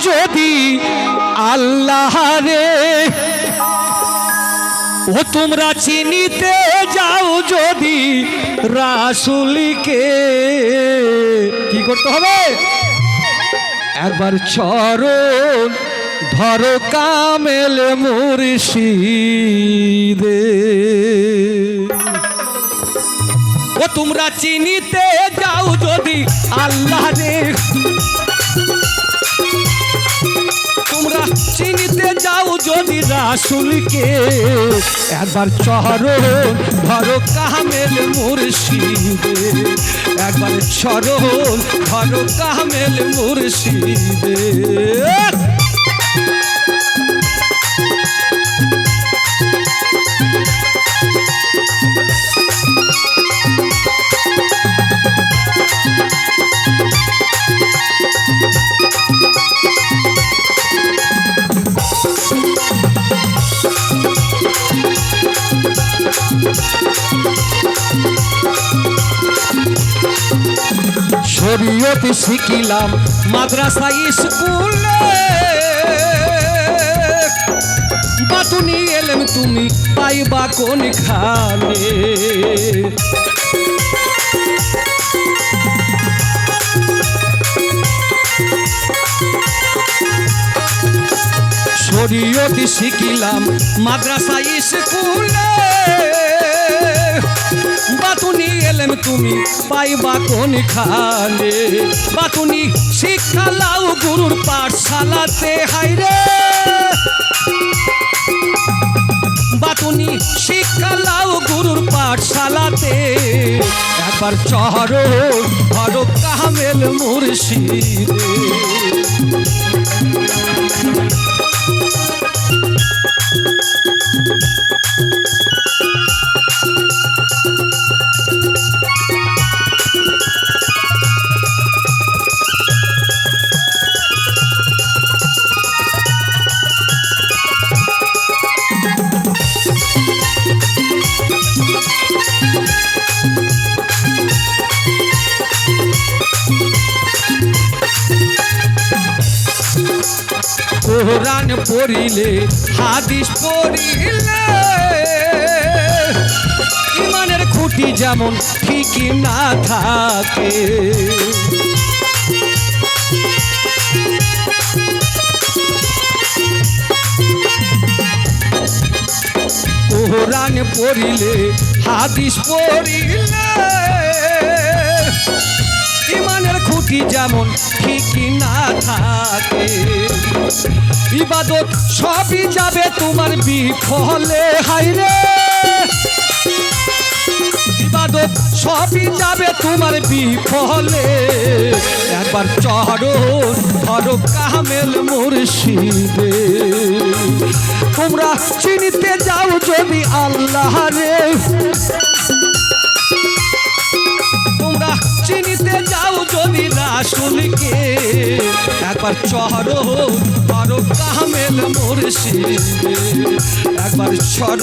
যদি আল্লাহ রে। ও তোমরা চিনিতে যাও যদি রাসুলিকে। কি করতে হবে? একবার চরণ ধরো কামেল মুর্শিদে। ও তোমরা চিনিতে যাও যদি আল্লাহ রে। তোমরা চিনিতে যাও যদি রাসুলকে। একবার চরণ ধরো কামেল মুর্শিদে। একবার চরণ, ধরো কামেল মুর্শিদে। শরীয়ত শিখিলাম মাদ্রাসা স্কুলে। বাতুনি এলেম তুমি পাইবা কোন খানে শরীয়ত শিখিলাম মাদ্রাসা স্কুলে। বাতুনি এলেম তুমি পাইবা কোন খানে বাতুনি শিক্ষা লাও গুরুর পাঠশালাতে হাইরে বাতুনি শিক্ষা লাও গুরুর পাঠশালাতে। একবার চহরো ধরো কামেল মুর্শিদে। কোরআন পড়িলে, হাদিস পড়িলে। ইমানের খুঁটি যেমন ঠিকই না থাকে। কোরআন পড়িলে, হাদিস পড়িলে। ইমানের খুঁটি যেমন ঠিকই না থাকে। ইবাদত সবই যাবে তোমার বিফলে। হাইরে ইবাদত সবই যাবে তোমার বিফলে। একবার চড়ো ধরো কামেল মুর্শিদে। তোমরা চিনিতে যাও যদি আল্লাহ রে। যদি রাসুলকে একবার চর ধরো কামেল মুর্শিদে একবার চর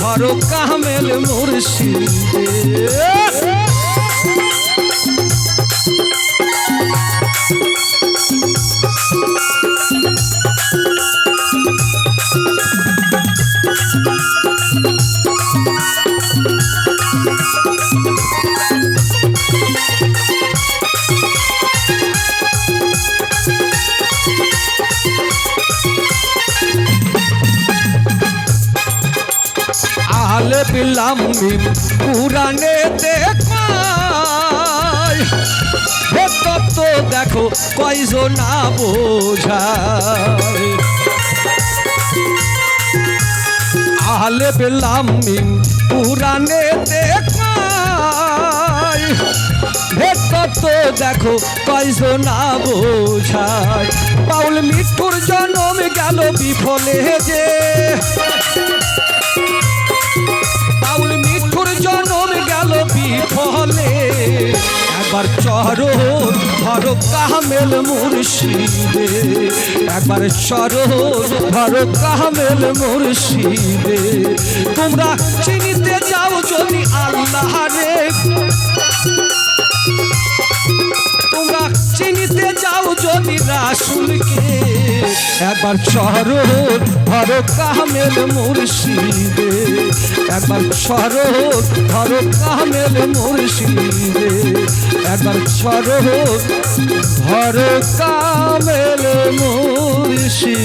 ধরো কামেল মুর্শিদে পুরানে দেখায়। হে তত্ত্ব দেখো কয়জন না বোঝায়। পুরানে দেখায়। হে তত্ত্ব দেখো কয়জন না বোঝায়। পাউল মৃত্যুর জন্ম গেল বিফলে যে। একবার চরো ধরো কামেল মুর্শিদে। একবার চরো ধরো কামেল মুর্শিদে। তোমরা চিনিতে যাও যদি আল্লাহ রে। তোমরা চিনিতে যাও যদি রাসুলকে। একবার চরণ ধরো কামেল মুর্শিদে। একবার চরণ ধরো কামেল মুর্শিদে। একবার চরণ ধরো কামেল মুর্শিদে।